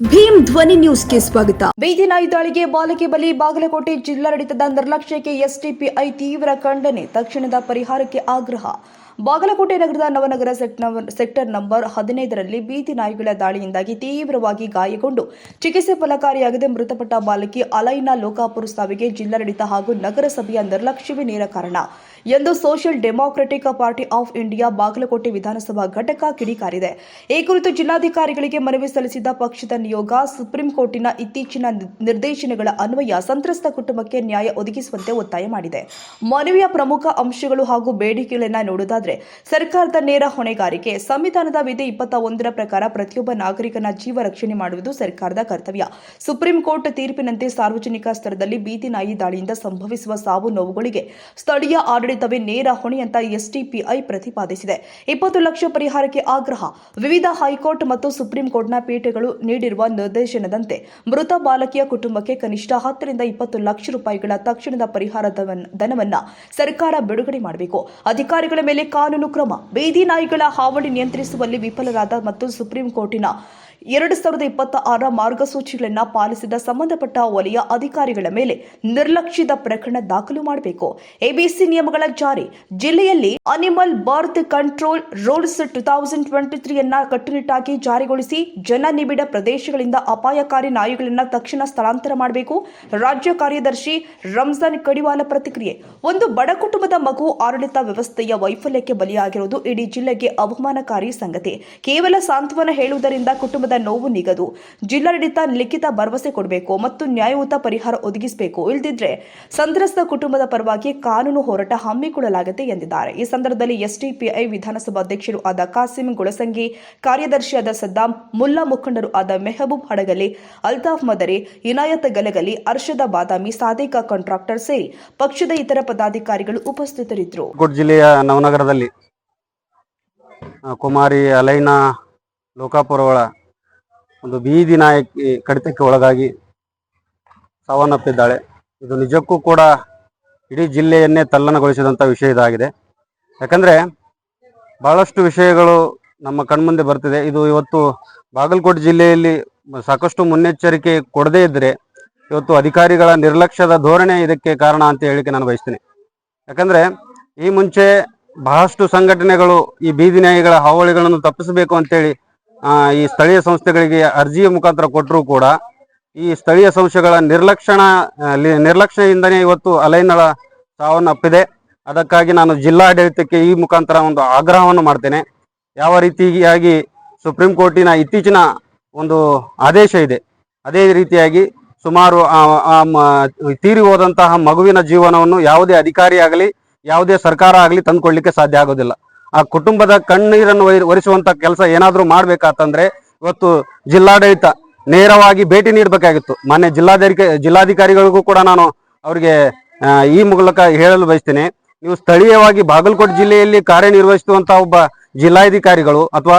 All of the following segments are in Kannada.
ಭೀಮ್ ಧ್ವನಿ ನ್ಯೂಸ್ಗೆ ಸ್ವಾಗತ. ಬೀದಿ ನಾಯಿ ದಾಳಿಗೆ ಬಾಲಕಿ ಬಲಿ ಬಾಗಲಕೋಟೆ ಜಿಲ್ಲಾಡಳಿತದ ನಿರ್ಲಕ್ಷ್ಯಕ್ಕೆ ಎಸ್ಡಿಪಿಐ ತೀವ್ರ ಖಂಡನೆ, ತಕ್ಷಣದ ಪರಿಹಾರಕ್ಕೆ ಆಗ್ರಹ. ಬಾಗಲಕೋಟೆ ನಗರದ ನವನಗರ ಸೆಕ್ಟರ್ ನಂಬರ್ ಹದಿನೈದರಲ್ಲಿ ಬೀದಿ ನಾಯಿಗಳ ದಾಳಿಯಿಂದಾಗಿ ತೀವ್ರವಾಗಿ ಗಾಯಗೊಂಡು, ಚಿಕಿತ್ಸೆ ಫಲಕಾರಿಯಾಗದೆ ಮೃತಪಟ್ಟ ಬಾಲಕಿ ಅಲೈನಾ ಲೋಕಾಪುರ ಸಾವಿಗೆ ಜಿಲ್ಲಾಡಳಿತ ಹಾಗೂ ನಗರಸಭೆಯ ನಿರ್ಲಕ್ಷ್ಯವೇ ನೇರ ಕಾರಣ. ಎಂದು social democratic party of India Bagalkote ವಿಧಾನಸಭಾ ಘಟಕ ಕಿಡಿಕಾರಿದೆ. ಈ ಕುರಿತು ಜಿಲ್ಲಾಧಿಕಾರಿಗಳಿಗೆ ಮನವಿ ಸಲ್ಲಿಸಿದ ಪಕ್ಷದ ನಿಯೋಗ ಸುಪ್ರೀಂ ಕೋರ್ಟಿನ ಇತ್ತೀಚಿನ ನಿರ್ದೇಶನಗಳ ಅನ್ವಯ ಸಂತ್ರಸ್ತ ಕುಟುಂಬಕ್ಕೆ ನ್ಯಾಯ ಒದಗಿಸುವಂತೆ ಒತ್ತಾಯ ಮಾಡಿದೆ. ಮನವಿಯ ಪ್ರಮುಖ ಅಂಶಗಳು ಹಾಗೂ ಬೇಡಿಕೆಗಳನ್ನು ನೋಡುವುದಾದರೆ, ಸರ್ಕಾರದ ನೇರ ಹೊಣೆಗಾರಿಕೆ, ಸಂವಿಧಾನದ ವಿಧಿ ಇಪ್ಪತ್ತ ಒಂದರ ಪ್ರಕಾರ ಪ್ರತಿಯೊಬ್ಬ ನಾಗರಿಕನ ಜೀವ ರಕ್ಷಣೆ ಮಾಡುವುದು ಸರ್ಕಾರದ ಕರ್ತವ್ಯ. ಸುಪ್ರೀಂ ಕೋರ್ಟ್ ತೀರ್ಪಿನಂತೆ ಸಾರ್ವಜನಿಕ ಸ್ತರದಲ್ಲಿ ಬೀದಿ ನಾಯಿ ದಾಳಿಯಿಂದ ಸಂಭವಿಸುವ ಸಾವು ನೋವುಗಳಿಗೆ ಸ್ಥಳೀಯ ಆಡಳಿತವೇ ನೇರ ಹೊಣೆ ಅಂತ ಎಸ್ಡಿಪಿಐ ಪ್ರತಿಪಾದಿಸಿದೆ. ಇಪ್ಪತ್ತು ಲಕ್ಷ ಪರಿಹಾರಕ್ಕೆ ಆಗ್ರಹ. ವಿವಿಧ ಹೈಕೋರ್ಟ್ ಮತ್ತು ಸುಪ್ರೀಂ ಕೋರ್ಟ್ನ ಪೀಠಗಳು ನೀಡಿರುವ ನಿರ್ದೇಶನದಂತೆ ಮೃತ ಬಾಲಕಿಯ ಕುಟುಂಬಕ್ಕೆ ಕನಿಷ್ಠ ಹತ್ತರಿಂದ ಇಪ್ಪತ್ತು ಲಕ್ಷ ರೂಪಾಯಿಗಳ ತಕ್ಷಣದ ಪರಿಹಾರ ಧನವನ್ನ ಸರ್ಕಾರ ಬಿಡುಗಡೆ ಮಾಡಬೇಕು. ಅಧಿಕಾರಿಗಳ ಮೇಲೆ ಕಾನೂನು ಕ್ರಮ. ಬೀದಿ ನಾಯಿಗಳ ಹಾವಳಿ ನಿಯಂತ್ರಿಸುವಲ್ಲಿ ವಿಫಲರಾದ ಮತ್ತು ಸುಪ್ರೀಂ ಕೋರ್ಟಿನ ಎರಡು ಸಾವಿರದ ಇಪ್ಪತ್ತ ಆರ ಮಾರ್ಗಸೂಚಿಗಳನ್ನು ಪಾಲಿಸಿದ ಸಂಬಂಧಪಟ್ಟ ವಲಯ ಅಧಿಕಾರಿಗಳ ಮೇಲೆ ನಿರ್ಲಕ್ಷಿತ ಪ್ರಕರಣ ದಾಖಲು ಮಾಡಬೇಕು. ಎಬಿಸಿ ನಿಯಮಗಳ ಜಾರಿ. ಜಿಲ್ಲೆಯಲ್ಲಿ animal birth control rules two thousand twenty three ಅನ್ನ ಕಟ್ಟುನಿಟ್ಟಾಗಿ ಜಾರಿಗೊಳಿಸಿ ಜನನಿಬಿಡ ಪ್ರದೇಶಗಳಿಂದ ಅಪಾಯಕಾರಿ ನಾಯಿಗಳನ್ನು ತಕ್ಷಣ ಸ್ಥಳಾಂತರ ಮಾಡಬೇಕು. ರಾಜ್ಯ ಕಾರ್ಯದರ್ಶಿ ರಂಜಾನ್ ಕಡಿವಾಲ ಪ್ರತಿಕ್ರಿಯೆ. ಒಂದು ಬಡ ಕುಟುಂಬದ ಮಗು ಆಡಳಿತ ವ್ಯವಸ್ಥೆಯ ವೈಫಲ್ಯಕ್ಕೆ ಬಲಿಯಾಗಿರುವುದು ಇಡೀ ಜಿಲ್ಲೆಗೆ ಅವಮಾನಕಾರಿ ಸಂಗತಿ. ಕೇವಲ ಸಾಂತ್ವನ ಹೇಳುವುದರಿಂದ ಕುಟುಂಬದ ನೋವು ನಿಗದು. ಜಿಲ್ಲಾಡಳಿತ ಲಿಖಿತ ಭರವಸೆ ಕೊಡಬೇಕು ಮತ್ತು ನ್ಯಾಯಯುತ ಪರಿಹಾರ ಒದಗಿಸಬೇಕು. ಇಲ್ಲದಿದ್ರೆ ಸಂತ್ರಸ್ತ ಕುಟುಂಬದ ಪರವಾಗಿ ಕಾನೂನು ಹೋರಾಟ ಹಮ್ಮಿಕೊಳ್ಳಲಾಗಿದೆ ಎಂದಿದ್ದಾರೆ. ಈ ಸಂದರ್ಭದಲ್ಲಿ ಎಸ್ಡಿಪಿಐ ವಿಧಾನಸಭಾ ಅಧ್ಯಕ್ಷರು ಆದ ಕಾಸಿಂ ಗುಳಸಂಗಿ, ಕಾರ್ಯದರ್ಶಿಯಾದ ಸದ್ದಾಂ, ಮುಲ್ಲಾ ಮುಖಂಡರು ಆದ ಮೆಹಬೂಬ್ ಹಡಗಲಿ, ಅಲ್ತಾಫ್ ಮದರಿ, ಇನಾಯತ್ ಗಲಗಲಿ, ಅರ್ಷದ ಬಾದಾಮಿ, ಸಾದಿಕ ಕಾಂಟ್ರಾಕ್ಟರ್ ಸೇರಿ ಪಕ್ಷದ ಇತರ ಪದಾಧಿಕಾರಿಗಳು ಉಪಸ್ಥಿತರಿದ್ದರು. ಜಿಲ್ಲೆಯ ನವನಗರದಲ್ಲಿ ಕುಮಾರಿ ಅಲೈನಾ ಲೋಕಾಪುರಗಳ ಒಂದು ಬೀದಿ ನಾಯಕಿ ಕಡಿತಕ್ಕೆ ಒಳಗಾಗಿ ಸಾವನ್ನಪ್ಪಿದ್ದಾಳೆ. ಇದು ನಿಜಕ್ಕೂ ಕೂಡ ಇಡೀ ಜಿಲ್ಲೆಯನ್ನೇ ತಲ್ಲಣಗೊಳಿಸಿದಂಥ ವಿಷಯ ಇದಾಗಿದೆ. ಯಾಕಂದರೆ ಬಹಳಷ್ಟು ವಿಷಯಗಳು ನಮ್ಮ ಕಣ್ಮುಂದೆ ಬರ್ತಿದೆ. ಇದು ಇವತ್ತು ಬಾಗಲಕೋಟೆ ಜಿಲ್ಲೆಯಲ್ಲಿ ಸಾಕಷ್ಟು ಮುನ್ನೆಚ್ಚರಿಕೆ ಕೊಡದೇ ಇದ್ದರೆ ಇವತ್ತು ಅಧಿಕಾರಿಗಳ ನಿರ್ಲಕ್ಷ್ಯದ ಧೋರಣೆ ಇದಕ್ಕೆ ಕಾರಣ ಅಂತ ಹೇಳಿಕೆ ನಾನು ಬಯಸ್ತೀನಿ. ಯಾಕಂದರೆ ಈ ಮುಂಚೆ ಬಹಳಷ್ಟು ಸಂಘಟನೆಗಳು ಈ ಬೀದಿ ನಾಯಿಗಳ ಹಾವಳಿಗಳನ್ನು ತಪ್ಪಿಸಬೇಕು ಅಂತೇಳಿ ಈ ಸ್ಥಳೀಯ ಸಂಸ್ಥೆಗಳಿಗೆ ಅರ್ಜಿಯ ಮುಖಾಂತರ ಕೊಟ್ಟರೂ ಕೂಡ ಈ ಸ್ಥಳೀಯ ಸಂಸ್ಥೆಗಳ ನಿರ್ಲಕ್ಷಣ ನಿರ್ಲಕ್ಷ್ಯದಿಂದನೇ ಇವತ್ತು ಅಲೈನಳ ಸಾವನ್ನಪ್ಪಿದೆ ಅದಕ್ಕಾಗಿ ನಾನು ಜಿಲ್ಲಾಡಳಿತಕ್ಕೆ ಈ ಮುಖಾಂತರ ಒಂದು ಆಗ್ರಹವನ್ನು ಮಾಡ್ತೇನೆ. ಯಾವ ರೀತಿಯಾಗಿ ಸುಪ್ರೀಂ ಕೋರ್ಟಿನ ಇತ್ತೀಚಿನ ಒಂದು ಆದೇಶ ಇದೆ, ಅದೇ ರೀತಿಯಾಗಿ ಸುಮಾರು ತೀರಿ ಹೋದಂತಹ ಮಗುವಿನ ಜೀವನವನ್ನು ಯಾವುದೇ ಅಧಿಕಾರಿಯಾಗಲಿ ಯಾವುದೇ ಸರ್ಕಾರ ಆಗಲಿ ತಂದುಕೊಳ್ಳಿಕ್ಕೆ ಸಾಧ್ಯ ಆಗೋದಿಲ್ಲ. ಆ ಕುಟುಂಬದ ಕಣ್ಣೀರನ್ನು ಒರೆ- ಒರೆಸುವಂತ ಕೆಲಸ ಏನಾದರೂ ಮಾಡ್ಬೇಕಾತಂದ್ರೆ ಇವತ್ತು ಜಿಲ್ಲಾಡಳಿತ ನೇರವಾಗಿ ಭೇಟಿ ನೀಡಬೇಕಾಗಿತ್ತು. ಮಾನ್ಯ ಜಿಲ್ಲಾಧಿಕಾರಿ ಜಿಲ್ಲಾಧಿಕಾರಿಗಳಿಗೂ ಕೂಡ ನಾನು ಅವರಿಗೆ ಈ ಮೂಲಕ ಹೇಳಲು ಬಯಸ್ತೇನೆ. ನೀವು ಸ್ಥಳೀಯವಾಗಿ ಬಾಗಲಕೋಟೆ ಜಿಲ್ಲೆಯಲ್ಲಿ ಕಾರ್ಯನಿರ್ವಹಿಸುವಂತಹ ಒಬ್ಬ ಜಿಲ್ಲಾಧಿಕಾರಿಗಳು ಅಥವಾ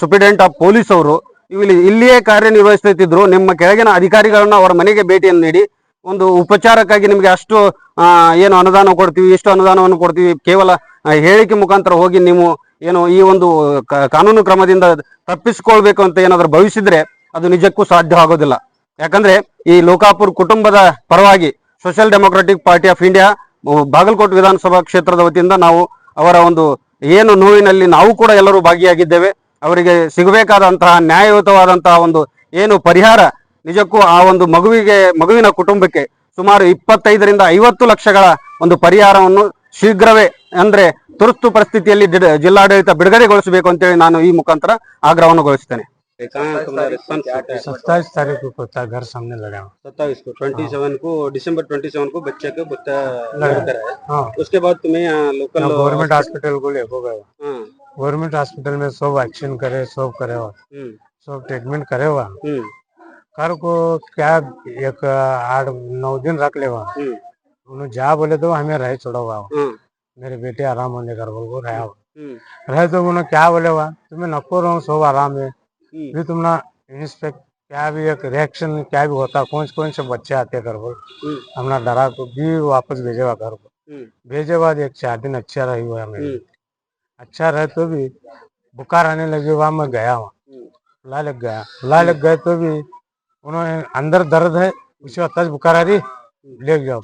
ಸೂಪ್ರಿಡೆಂಟ್ ಆಫ್ ಪೊಲೀಸ್ ಅವರು ಇಲ್ಲಿ, ಇಲ್ಲಿಯೇ ಕಾರ್ಯನಿರ್ವಹಿಸುತ್ತಿದ್ರು ನಿಮ್ಮ ಕೆಳಗಿನ ಅಧಿಕಾರಿಗಳನ್ನ ಅವರ ಮನೆಗೆ ಭೇಟಿಯನ್ನು ನೀಡಿ ಒಂದು ಉಪಚಾರಕ್ಕಾಗಿ ನಿಮಗೆ ಅಷ್ಟು ಏನು ಅನುದಾನ ಕೊಡ್ತೀವಿ ಎಷ್ಟು ಅನುದಾನವನ್ನು ಕೊಡ್ತೀವಿ, ಕೇವಲ ಹೇಳಿಕೆ ಮುಖಾಂತರ ಹೋಗಿ ನೀವು ಏನು ಈ ಒಂದು ಕಾನೂನು ಕ್ರಮದಿಂದ ತಪ್ಪಿಸಿಕೊಳ್ಬೇಕು ಅಂತ ಏನಾದರೂ ಭವಿಸಿದ್ರೆ ಅದು ನಿಜಕ್ಕೂ ಸಾಧ್ಯ ಆಗೋದಿಲ್ಲ. ಯಾಕಂದ್ರೆ ಈ ಲೋಕಾಪುರ್ ಕುಟುಂಬದ ಪರವಾಗಿ social democratic party of India Bagalkote ವಿಧಾನಸಭಾ ಕ್ಷೇತ್ರದ ವತಿಯಿಂದ ನಾವು ಅವರ ಒಂದು ಏನು ನೋವಿನಲ್ಲಿ ನಾವು ಕೂಡ ಎಲ್ಲರೂ ಭಾಗಿಯಾಗಿದ್ದೇವೆ. ಅವರಿಗೆ ಸಿಗಬೇಕಾದಂತಹ ನ್ಯಾಯಯುತವಾದಂತಹ ಒಂದು ಏನು ಪರಿಹಾರ ನಿಜಕ್ಕೂ ಆ ಒಂದು ಮಗುವಿಗೆ, ಮಗುವಿನ ಕುಟುಂಬಕ್ಕೆ ಸುಮಾರು ಇಪ್ಪತ್ತೈದರಿಂದ ಐವತ್ತು ಲಕ್ಷಗಳ ಒಂದು ಪರಿಹಾರವನ್ನು ಶೀಘ್ರವೇ ಅಂದ್ರೆ ತುರ್ತು ಪರಿಸ್ಥಿತಿಯಲ್ಲಿ ಜಿಡ- ಜಿಲ್ಲಾಡಳಿತ ಬಿಡುಗಡೆಗೊಳಿಸಬೇಕು ಅಂತೇಳಿ ನಾನು ಈ ಮುಖಾಂತರ ಆಗ್ರಹವನ್ನು ಗೊಳಿಸ್ತೇನೆ सत्ताईस तारीख को कुत्ता घर सामने लगा हुआ। सत्ताईस को ट्वेंटी सेवन को दिसंबर ट्वेंटी सेवन को बच्चे को बच्चा लगा। कराया हाँ उसके बाद तुम्हें यहाँ लोकल गवर्नमेंट हॉस्पिटल को ले हो गए हाँ गवर्नमेंट हॉस्पिटल में सब वैक्सीन करे सब करे हुआ हम्म सब ट्रीटमेंट करे हुआ हम्म कर को क्या एक आठ नौ दिन रख ले हुआ हम्म उन्होंने जा बोले तो हमें रह छोड़ा हुआ हाँ मेरे बेटे आराम होने कर बोल को रहा हम्म। रहे तो उन्होंने क्या बोले हुआ तुम्हें नको रहो सब आराम है। हम्म। भी तुमने इंस्पेक्ट क्या भी एक रिएक्शन क्या भी होता कौन कौन से बच्चे आते घर पर हम्म। हमने डरा को भी वापस भेजे हुआ घर को हम्म। भेजे बाद एक चार दिन अच्छा रही हुआ हमें हम्म। अच्छा रहे तो भी बुखार आने लगे वहाँ मैं गया वहाँ। हम्म। लग गया। बुला लग गए तो भी उन्होंने अंदर दर्द है उसे तज बुखार आ रही। ले जाओ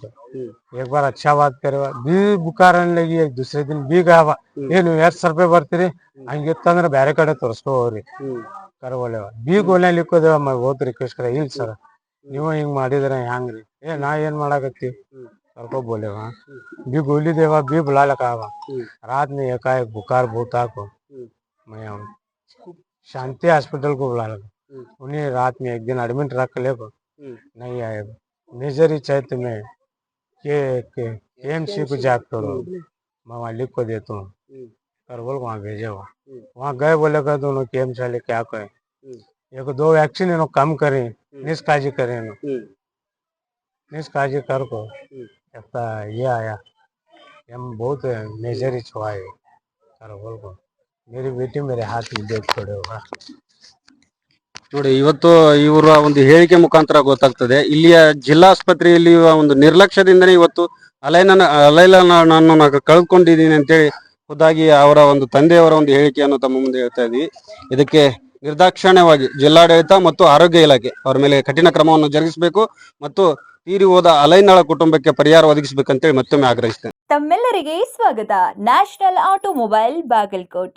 एक बार अच्छा बात करे बी बुखार आने लगी एक दूसरे दिन बी गया ಏನು ಎರಡ್ ಸಾವಿರ ರೂಪಾಯಿ ಬರ್ತೀರಿ ಹಂಗಿತ್ತಂದ್ರ ಬ್ಯಾರೆ ಕಡೆ ತೋರಿಸ್ಕೊ ಹೋಗ್ರಿ ಕರ್ಬೋಲೆ ಬಿ ಗೋಲೆ ಲಿಕ್ಕೋದೇವ ಹೋದ್ ರಿಕ್ವೆಸ್ಟ್ ಕರ ಇಲ್ಲ ಸರ್ ನೀವು ಹಿಂಗ್ ಮಾಡಿದ್ರ ಹ್ಯಾಂಗ್ರಿ ಏ ನಾ ಏನ್ ಮಾಡಾಕತ್ತಿ ಕರ್ಕೊ ಬೋಲೆವ बी गोली देवा बी बुला लगा हुआ रात में एकाएक बुखार बहुत आको मैं हम शांति हॉस्पिटल को बुला लगा उन्हें रात में एक दिन एडमिट रख ले को नहीं आए मेजर ही चाहे तुम्हें के के एमसी को जाग करो मैं वहाँ लिख को देता हूँ कर बोल वहाँ भेजे वहाँ वहाँ गए बोले का दोनों के एम चाले क्या कहें एक दो वैक्सीन इन्हों कम करें निष्काजी करें इन्हों निष्काजी कर को कहता ये आया हम बहुत मेजर ही छुआ है कर बोल को मेरी बेटी मेरे हाथ में देख छोड़े होगा ನೋಡಿ, ಇವತ್ತು ಇವರ ಒಂದು ಹೇಳಿಕೆ ಮುಖಾಂತರ ಗೊತ್ತಾಗ್ತದೆ. ಇಲ್ಲಿಯ ಜಿಲ್ಲಾಸ್ಪತ್ರೆಯಲ್ಲಿ ಒಂದು ನಿರ್ಲಕ್ಷ್ಯದಿಂದನೇ ಇವತ್ತು ಅಲೈನ ಅಲೈಲನ್ನು ಕಳ್ಕೊಂಡಿದ್ದೀನಿ ಅಂತೇಳಿ ಖುದ್ದಾಗಿ ಅವರ ಒಂದು ತಂದೆಯವರ ಒಂದು ಹೇಳಿಕೆಯನ್ನು ತಮ್ಮ ಮುಂದೆ ಹೇಳ್ತಾ ಇದ್ವಿ. ಇದಕ್ಕೆ ನಿರ್ದಾಕ್ಷಿಣ್ಯವಾಗಿ ಜಿಲ್ಲಾಡಳಿತ ಮತ್ತು ಆರೋಗ್ಯ ಇಲಾಖೆ ಅವರ ಮೇಲೆ ಕಠಿಣ ಕ್ರಮವನ್ನು ಜರುಗಿಸಬೇಕು ಮತ್ತು ತೀರಿ ಹೋದ ಅಲೈನಳ ಕುಟುಂಬಕ್ಕೆ ಪರಿಹಾರ ಒದಗಿಸಬೇಕಂತೇಳಿ ಮತ್ತೊಮ್ಮೆ ಆಗ್ರಹಿಸ್ತೇನೆ. ತಮ್ಮೆಲ್ಲರಿಗೆ ಸ್ವಾಗತ. National automobile Bagalkot.